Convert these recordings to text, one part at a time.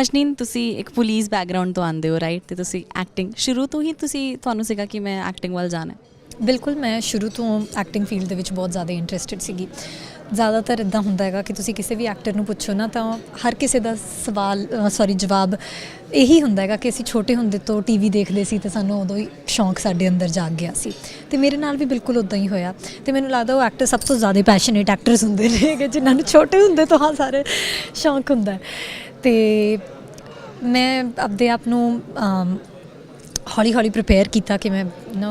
ਹਸ਼ਨੀਨ, ਤੁਸੀਂ ਇੱਕ police background ਤੋਂ ਆਉਂਦੇ ਹੋ ਰਾਈਟ ਤੇ ਤੁਸੀਂ ਐਕਟਿੰਗ ਸ਼ੁਰੂ ਤੋਂ ਹੀ ਤੁਸੀਂ ਤੁਹਾਨੂੰ ਸੀਗਾ ਕਿ ਮੈਂ ਐਕਟਿੰਗ ਵੱਲ ਜਾਣਾ ਬਿਲਕੁਲ, ਮੈਂ ਸ਼ੁਰੂ ਤੋਂ ਐਕਟਿੰਗ ਫੀਲਡ ਦੇ ਵਿੱਚ ਬਹੁਤ ਜ਼ਿਆਦਾ ਇੰਟਰਸਟਿਡ ਸੀਗੀ। ਜ਼ਿਆਦਾਤਰ ਇਦਾਂ ਹੁੰਦਾ ਹੈਗਾ ਕਿ ਤੁਸੀਂ ਕਿਸੇ ਵੀ ਐਕਟਰ ਨੂੰ ਪੁੱਛੋ ਨਾ, ਤਾਂ ਹਰ ਕਿਸੇ ਦਾ ਸਵਾਲ ਸੌਰੀ ਜਵਾਬ ਇਹੀ ਹੁੰਦਾ ਹੈਗਾ ਕਿ ਅਸੀਂ ਛੋਟੇ ਹੁੰਦੇ ਤੋਂ ਟੀਵੀ ਦੇਖਦੇ ਸੀ ਤੇ ਸਾਨੂੰ ਉਦੋਂ ਹੀ ਸ਼ੌਂਕ ਸਾਡੇ ਅੰਦਰ ਜਾਗ ਗਿਆ ਸੀ। ਤੇ ਮੇਰੇ ਨਾਲ ਵੀ ਬਿਲਕੁਲ ਉਦਾਂ ਹੀ ਹੋਇਆ। ਤੇ ਮੈਨੂੰ ਲੱਗਦਾ ਉਹ ਐਕਟਰ ਸਭ ਤੋਂ ਜ਼ਿਆਦਾ ਪੈਸ਼ਨੇਟ ਐਕਟਰਸ ਹੁੰਦੇ ਨੇ, ਕਿ ਜਿਨ੍ਹਾਂ ਨੂੰ ਛੋਟੇ ਹੁੰਦੇ ਤੋਂ ਹਾਂ ਸਾਰੇ ਸ਼ੌਂਕ ਹੁੰਦਾ ਹੈ। ਤੇ ਮੈਂ ਆਪਦੇ ਆਪ ਨੂੰ ਹੌਲੀ ਹੌਲੀ ਪ੍ਰਿਪੇਅਰ ਕੀਤਾ ਕਿ ਮੈਂ, ਨੋ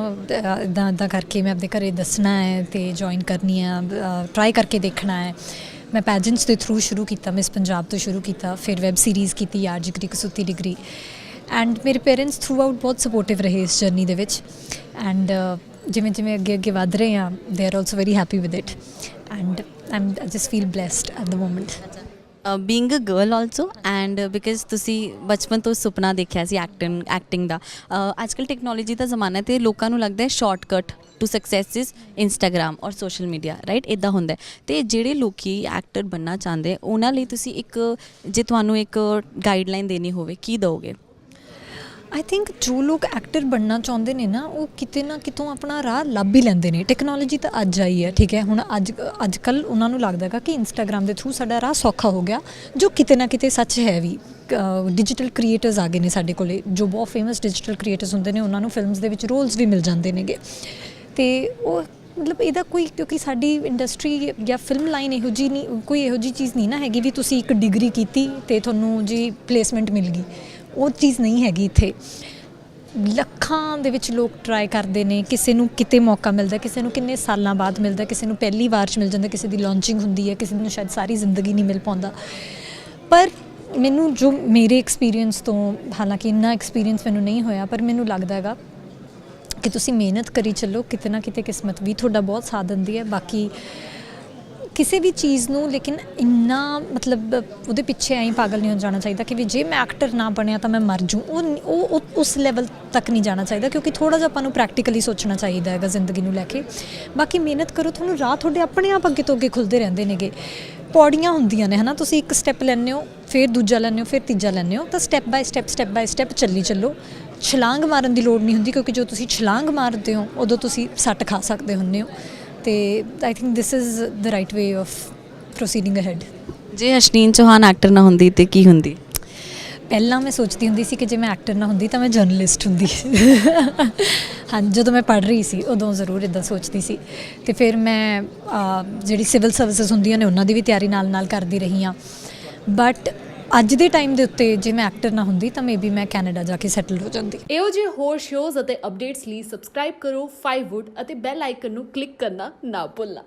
ਇਦਾਂ ਇਦਾਂ ਕਰਕੇ ਮੈਂ ਆਪਣੇ ਘਰੇ ਦੱਸਣਾ ਹੈ ਤੇ ਜੁਆਇਨ ਕਰਨੀ ਹੈ ਟਰਾਈ ਕਰਕੇ ਦੇਖਣਾ ਹੈ। ਮੈਂ ਪੈਜੈਂਟਸ ਦੇ ਥਰੂ ਸ਼ੁਰੂ ਕੀਤਾ ਮਿਸ ਪੰਜਾਬ ਤੋਂ ਸ਼ੁਰੂ ਕੀਤਾ, ਫਿਰ ਵੈਬ ਸੀਰੀਜ਼ ਕੀਤੀ, ਯਾਰ ਜਿਗਰੀ ਕਸੂਤੀ ਡਿਗਰੀ। ਐਂਡ ਮੇਰੇ ਪੇਰੈਂਟਸ ਥਰੂ ਆਊਟ ਬਹੁਤ ਸਪੋਰਟਿਵ ਰਹੇ ਇਸ ਜਰਨੀ ਦੇ ਵਿੱਚ। ਐਂਡ ਜਿਵੇਂ ਜਿਵੇਂ ਅੱਗੇ ਅੱਗੇ ਵਧ ਰਹੇ ਆ they are also very happy with it and um I just feel blessed at the moment being a girl also and because ਤੁਸੀਂ ਬਚਪਨ ਤੋਂ ਸੁਪਨਾ ਦੇਖਿਆ ਸੀ ਐਕਟਿੰਗ ਐਕਟਿੰਗ ਦਾ। ਅੱਜਕੱਲ ਟੈਕਨੋਲੋਜੀ ਦਾ ਜ਼ਮਾਨਾ ਹੈ ਤੇ ਲੋਕਾਂ ਨੂੰ ਲੱਗਦਾ ਹੈ shortcut to success is Instagram ਔਰ ਸੋਸ਼ਲ ਮੀਡੀਆ ਰਾਈਟ ਇਦਾਂ ਹੁੰਦਾ ਹੈ। ਤੇ ਜਿਹੜੇ ਲੋਕੀ ਐਕਟਰ ਬੰਨਾ ਚਾਹੁੰਦੇ, ਉਹਨਾਂ ਲਈ ਤੁਸੀਂ ਇੱਕ, ਜੇ ਤੁਹਾਨੂੰ ਇੱਕ ਗਾਈਡਲਾਈਨ ਦੇਣੀ ਹੋਵੇ, ਕੀ ਦਿਓਗੇ? ਆਈ ਥਿੰਕ ਜੋ ਲੋਕ ਐਕਟਰ ਬਣਨਾ ਚਾਹੁੰਦੇ ਨੇ ਨਾ, ਉਹ ਕਿਤੇ ਨਾ ਕਿਤੋਂ ਆਪਣਾ ਰਾਹ ਲੱਭ ਹੀ ਲੈਂਦੇ ਨੇ। ਟੈਕਨੋਲੋਜੀ ਤਾਂ ਅੱਜ ਆਈ ਹੈ, ਠੀਕ ਹੈ? ਹੁਣ ਅੱਜ ਅੱਜ ਕੱਲ ਉਹਨਾਂ ਨੂੰ ਲੱਗਦਾ ਹੈਗਾ ਕਿ ਇੰਸਟਾਗ੍ਰam ਦੇ ਥਰੂ ਸਾਡਾ ਰਾਹ ਸੌਖਾ ਹੋ ਗਿਆ, ਜੋ ਕਿਤੇ ਨਾ ਕਿਤੇ ਸੱਚ ਹੈ ਵੀ। ਡਿਜੀਟਲ ਕ੍ਰੀਏਟਰਸ ਆ ਗਏ ਨੇ ਸਾਡੇ ਕੋਲੇ। ਜੋ ਬਹੁਤ ਫੇਮਸ ਡਿਜੀਟਲ ਕ੍ਰੀਏਟਰਸ ਹੁੰਦੇ ਨੇ, ਉਹਨਾਂ ਨੂੰ ਫਿਲਮਸ ਦੇ ਵਿੱਚ ਰੋਲਸ ਵੀ ਮਿਲ ਜਾਂਦੇ ਨੇਗੇ। ਤੇ ਉਹ, ਮਤਲਬ ਇਹਦਾ ਕੋਈ, ਕਿਉਂਕਿ ਸਾਡੀ ਇੰਡਸਟਰੀ ਜਾਂ ਫਿਲਮ ਲਾਈਨ ਇਹੋ ਜੀ ਨਹੀਂ, ਕੋਈ ਇਹੋ ਜੀ ਚੀਜ਼ ਨਹੀਂ ਨਾ ਹੈਗੀ ਵੀ ਤੁਸੀਂ ਇੱਕ ਡਿਗਰੀ ਕੀਤੀ ਤੇ ਤੁਹਾਨੂੰ ਜੀ ਪਲੇਸਮੈਂਟ ਮਿਲ ਗਈ। ਉਹ ਚੀਜ਼ ਨਹੀਂ ਹੈਗੀ ਇੱਥੇ। ਲੱਖਾਂ ਦੇ ਵਿੱਚ ਲੋਕ ਟਰਾਈ ਕਰਦੇ ਨੇ, ਕਿਸੇ ਨੂੰ ਕਿਤੇ ਮੌਕਾ ਮਿਲਦਾ, ਕਿਸੇ ਨੂੰ ਕਿੰਨੇ ਸਾਲਾਂ ਬਾਅਦ ਮਿਲਦਾ, ਕਿਸੇ ਨੂੰ ਪਹਿਲੀ ਵਾਰ 'ਚ ਮਿਲ ਜਾਂਦਾ, ਕਿਸੇ ਦੀ ਲਾਂਚਿੰਗ ਹੁੰਦੀ ਹੈ, ਕਿਸੇ ਨੂੰ ਸ਼ਾਇਦ ਸਾਰੀ ਜ਼ਿੰਦਗੀ ਨਹੀਂ ਮਿਲ ਪਾਉਂਦਾ। ਪਰ ਮੈਨੂੰ ਜੋ ਮੇਰੇ ਐਕਸਪੀਰੀਅੰਸ ਤੋਂ, ਹਾਲਾਂਕਿ ਇੰਨਾ ਐਕਸਪੀਰੀਅੰਸ ਮੈਨੂੰ ਨਹੀਂ ਹੋਇਆ, ਪਰ ਮੈਨੂੰ ਲੱਗਦਾ ਹੈਗਾ ਕਿ ਤੁਸੀਂ ਮਿਹਨਤ ਕਰੀ ਚੱਲੋ, ਕਿਤੇ ਨਾ ਕਿਤੇ ਕਿਸਮਤ ਵੀ ਤੁਹਾਡਾ ਬਹੁਤ ਸਾਥ ਦਿੰਦੀ ਹੈ। ਬਾਕੀ ਕਿਸੇ ਵੀ ਚੀਜ਼ ਨੂੰ, ਲੇਕਿਨ ਇੰਨਾ ਮਤਲਬ ਉਹਦੇ ਪਿੱਛੇ ਐਂ ਪਾਗਲ ਨਹੀਂ ਹੋ ਜਾਣਾ ਚਾਹੀਦਾ ਕਿ ਵੀ ਜੇ ਮੈਂ ਐਕਟਰ ਨਾ ਬਣਿਆ ਤਾਂ ਮੈਂ ਮਰ ਜੂ। ਉਹ ਉਹ ਉਸ ਲੈਵਲ ਤੱਕ ਨਹੀਂ ਜਾਣਾ ਚਾਹੀਦਾ ਕਿਉਂਕਿ ਥੋੜਾ ਜਿਹਾ ਆਪਾਂ ਨੂੰ ਪ੍ਰੈਕਟੀਕਲੀ ਸੋਚਣਾ ਚਾਹੀਦਾ ਹੈਗਾ ਜ਼ਿੰਦਗੀ ਨੂੰ ਲੈ ਕੇ। ਬਾਕੀ ਮਿਹਨਤ ਕਰੋ, ਤੁਹਾਨੂੰ ਰਾਹ ਤੁਹਾਡੇ ਆਪਣੇ ਆਪ ਅੱਗੇ ਤੋਂ ਅੱਗੇ ਖੁੱਲਦੇ ਰਹਿੰਦੇ ਨੇਗੇ। ਪੌੜੀਆਂ ਹੁੰਦੀਆਂ ਨੇ, ਹਨਾ? ਤੁਸੀਂ ਇੱਕ ਸਟੈਪ ਲੈਂਦੇ ਹੋ, ਫਿਰ ਦੂਜਾ ਲੈਂਦੇ ਹੋ, ਫਿਰ ਤੀਜਾ ਲੈਂਦੇ ਹੋ। ਤਾਂ step by step step by step ਚੱਲੀ ਚੱਲੋ। ਛਲਾਂਗ ਮਾਰਨ ਦੀ ਲੋੜ ਨਹੀਂ ਹੁੰਦੀ ਕਿਉਂਕਿ ਜੋ ਤੁਸੀਂ ਛਲਾਂਗ ਮਾਰਦੇ ਹੋ, ਉਦੋਂ ਤੁਸੀਂ ਸੱਟ ਖਾ ਸਕਦੇ ਹੁੰਦੇ ਹੋ। ਤੇ I think this is the right way of proceeding ahead ਜੇ ਹਸ਼ਨੀਨ ਚੌਹਾਨ ਐਕਟਰ ਨਾ ਹੁੰਦੀ ਤੇ ਕੀ ਹੁੰਦੀ? ਪਹਿਲਾਂ ਮੈਂ ਸੋਚਦੀ ਹੁੰਦੀ ਸੀ ਕਿ ਜੇ ਮੈਂ ਐਕਟਰ ਨਾ ਹੁੰਦੀ ਤਾਂ ਮੈਂ ਜਰਨਲਿਸਟ ਹੁੰਦੀ। ਹਾਂ ਜਦੋਂ ਮੈਂ ਪੜ੍ਹ ਰਹੀ ਸੀ ਉਦੋਂ ਜ਼ਰੂਰ ਇਦਾਂ ਸੋਚਦੀ ਸੀ। ਤੇ ਫਿਰ ਮੈਂ ਜਿਹੜੀ ਸਿਵਲ ਸਰਵਿਸਿਜ਼ ਹੁੰਦੀਆਂ ਨੇ ਉਹਨਾਂ ਦੀ ਵੀ ਤਿਆਰੀ ਨਾਲ ਨਾਲ ਕਰਦੀ ਰਹੀ ਹਾਂ। ਬਟ ਅੱਜ ਦੇ ਟਾਈਮ ਦੇ ਉੱਤੇ ਜੇ ਮੈਂ ਐਕਟਰ ਨਾ ਹੁੰਦੀ ਤਾਂ ਮੇਬੀ ਮੈਂ ਕੈਨੇਡਾ ਜਾ ਕੇ ਸੈਟਲ ਹੋ ਜਾਂਦੀ। ਇਹੋ ਜਿਹੇ ਹੋਰ ਸ਼ੋਜ਼ ਅਤੇ ਅਪਡੇਟਸ ਲਈ ਸਬਸਕ੍ਰਾਈਬ ਕਰੋ 5wood ਅਤੇ ਬੈਲ ਆਈਕਨ ਨੂੰ ਕਲਿੱਕ ਕਰਨਾ ਨਾ ਭੁੱਲਣਾ।